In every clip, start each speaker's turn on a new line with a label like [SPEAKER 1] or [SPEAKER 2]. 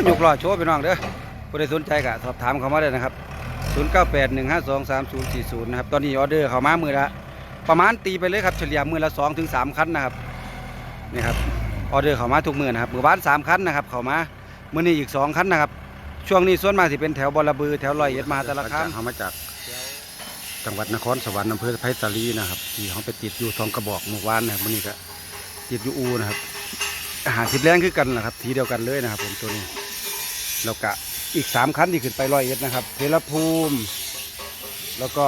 [SPEAKER 1] อยยกล้อโชว์พี่น้องเด้อผู้ใดสนใจก็สอบถามเขามาได้นะครับ 0981523040 นะครับ ตอนนี้ออเดอร์เขามามือละประมาณตีไปเลยครับเฉลี่ยมือละ2ถึง3คันนะครับนี่ครับออเดอร์เขามาทุกมือนะครับมือบ้าน3คันนะครับเขามามือนี้อีก2คันนะครับ ช่วงนี้ส่วนมากสิเป็นแถวบอระบือแถวลอยเอ็ดมหาสารคามเขามาจากจังหวัดนครสวรรค์อำเภอไผ่สาลีนะครับที่เขาไปติดอยู่ทองกระบอกเมื่อวานนะครับวันนี้ก็ติดอยู่อูนะครับอาหารทิพแรงคือกันนะครับ ทีเดียวกันเลยนะครับผมตัวนี้ แล้วก็อีกสามคันที่ขึ้นไปร้อยเอ็ดนะครับเทรภูมิ แล้วก็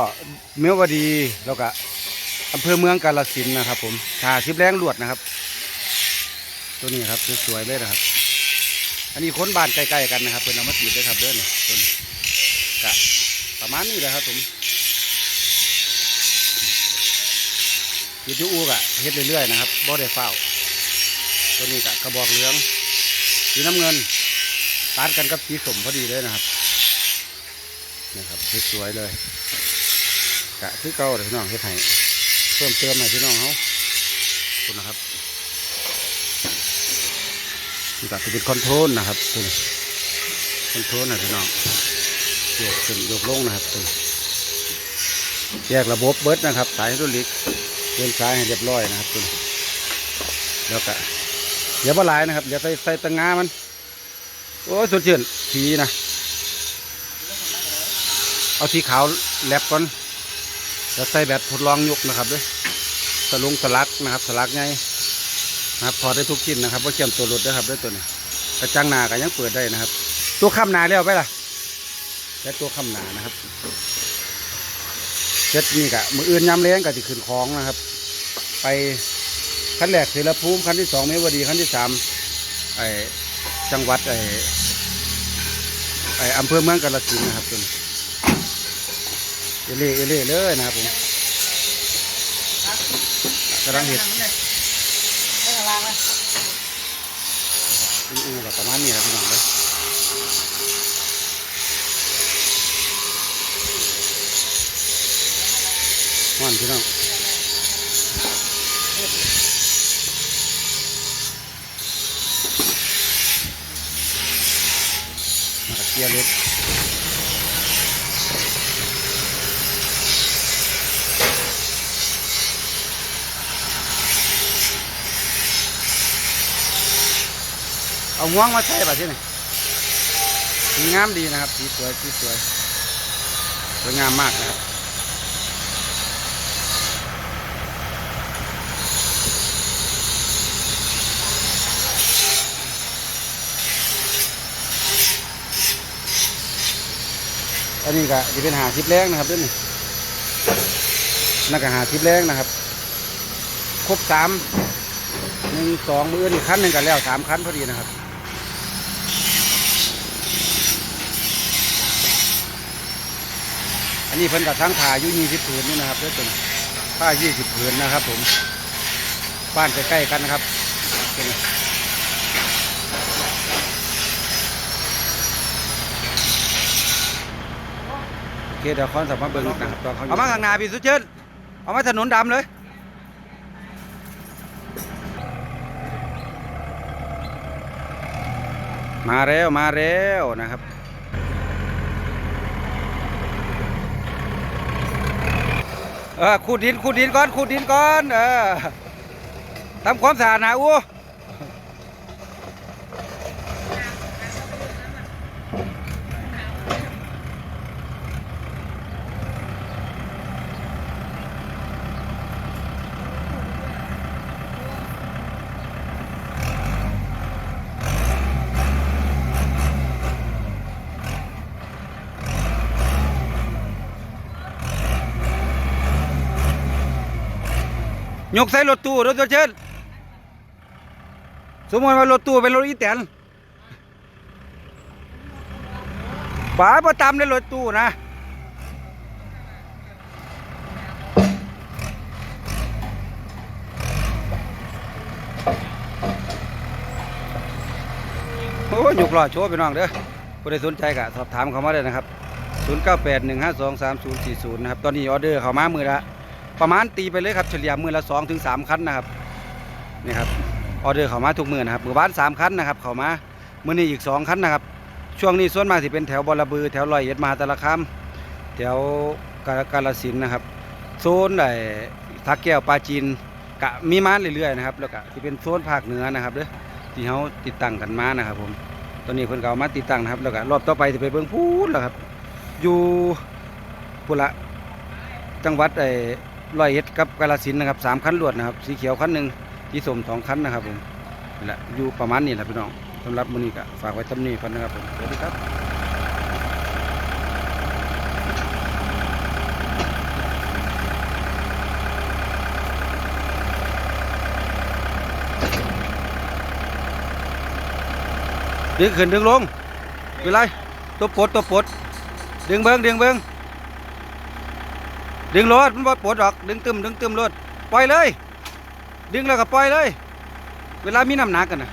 [SPEAKER 1] เมียวดีแล้วก็อำเภอเมืองกาฬสินนะครับ ผมชาทิพแรงลวดนะครับ ตัวนี้ครับสวยๆเลยนะครับ อันนี้ค้นบ้านใกล้ๆกันนะครับเพื่อนเอามาติดด้วยครับเด้อนี่ตัวนี้ก็ประมาณนี้แหละครับผมยู่ที่อูกะเฮ็ดเรื่อยๆนะครับบ่ได้เฝ้า ตัวนี้กะกระบอกเหลืองสีน้ำเงิน ตัดกันกับสีสมพอดีเลยนะครับนี่ครับสวยเลยกะคือเก่าเลยพี่น้องเฮ็ดให้เพิ่มเติมให้พี่น้องเขาคุณนะครับนี่ก็จะเป็นคอนโทรลนะครับตัวนี้คอนโทรลนะพี่น้องโยกขึ้นโยกลงนะครับตัวนี้แยกระบบเบิร์ดนะครับ สายไฮดรอลิกเดินซ้ายให้เรียบร้อยนะครับคุณแล้วก็เดี๋ยวปลาไหลายนะครับเดี๋ยวใส่ใส่ตังงามัน โอ้ยสดชื่นสีนะ เอาสีขาวแลบก่อนเดี๋ยวใส่แบบทดลองยกนะครับด้วยสลุงสลักนะครับสลักไงนะครับถอดได้ทุกชิ้นนะครับว่าเชื่อมตัวรถด้วยครับด้วยตัวนี้กระจังหนาก็ยังเปิดได้นะครับ ตัวข้ามหนาแล้วไปล่ะและตัวข้ามหนานะครับเจ็ดนี่กะมืออื่นย้ำเลี้ยงกะจะขึ้นของนะครับ ไปขั้นแรกเสรภูมิขั้นที่สองเมวดีขั้นที่สามไอ จังหวัดไอไออำเภอเมืองกาฬสินธุ์นะครับตัวนี้เอเล่เอเล่เลยนะครับผมกำลังเห็ดอู้กับประมาณนี้ครับพี่น้องเลยม่อนพี่น้อง มากับ เกียร์เล็กเอาง่วงมาใช้ป่ะที่นี่สีงามดีนะครับสีสวยสีสวยสวยงามมากนะครับ นนี้ก็จะเป็นหาทิพแรงนะครับด้วยนี่นั่นก็หาทิพแรงนะครับ ครบสามหนึ่งสองมือนี่คันหนึ่งกันแล้วสามคันพอดีนะครับอันนี้เพิ่นกับทั้งผ่ายู่ยี่สิบผืนนี่นะครับด้วยตัวนี้ผ้ายี่สิบผืนนะครับ ผมบ้านใกล้ๆกันนะครับตัวนี้ โอ เคเดี๋ยวคอนสับมาเบิ้งนะครับตอนเขาเอามาข้างหน้าพี่สุเชิญเอามาถนนดำเลยมาแล้วมาแล้วนะครับ เออขูดดินขูดดินก่อนขูดดินก่อน เออทำความสะอาดนะอู้ ยกใส่รถตู้รถตัวเชิญสมมติว่ารถตู้เป็นรถอีแตนป๋าประตามในรถตู้นะโอ้ยยกล้อโชว์พี่น้องเด้อผู้ใดสนใจก็สอบถามเขามาได้นะครับ 0981523040 นะครับ ตอนนี้ออเดอร์เขามามือละ ประมาณตีไปเลยครับเฉลี่ยมือละ2ถึง3คันนะครับนี่ครับออเดอร์เขามาทุกมือนะครับมือบ้าน3คันนะครับเขามามือนี้อีกสองคันนะครับ ช่วงนี้ส่วนมากสิเป็นแถวบอระบือ แถวร้อยเอ็ดมหาสารคามแถวกาฬกาฬสินนะครับโซนไอ้ทักแก้วปลาจีนกะมีม้าเรื่อยๆนะครับแล้วก็ที่เป็นโซนภาคเหนือนะครับเด้อที่เขาติดตั้งกันมานะครับผมตอนนี้เพิ่นก็เอามาติดตั้งนะครับแล้วก็รอบต่อไปสิไปเบิ่งพูนแล้วครับ อยู่พุนละจังหวัดไอ ร้อยเอ็ดกับกาฬสินนะครับสามคันรวดนะครับ สีเขียวคันหนึ่งสีส้มสองคันนะครับผมนี่แหละอยู่ประมาณนี้แหละพี่น้องสำหรับมือนี้ก็ฝากไว้ตำนี้ก่อนนะครับผมสวัสดีครับดึงขึ้นดึงลงเป็นไรตัวปดตัวปดดึงเบิ้งดึงเบิ้ง ดึงรถมันบ่ปวดหรอก ดึงตึมดึงตึมรถปล่อยเลย ดึงแล้วก็ปล่อยเลย เวลามีน้ำหนักกันนะ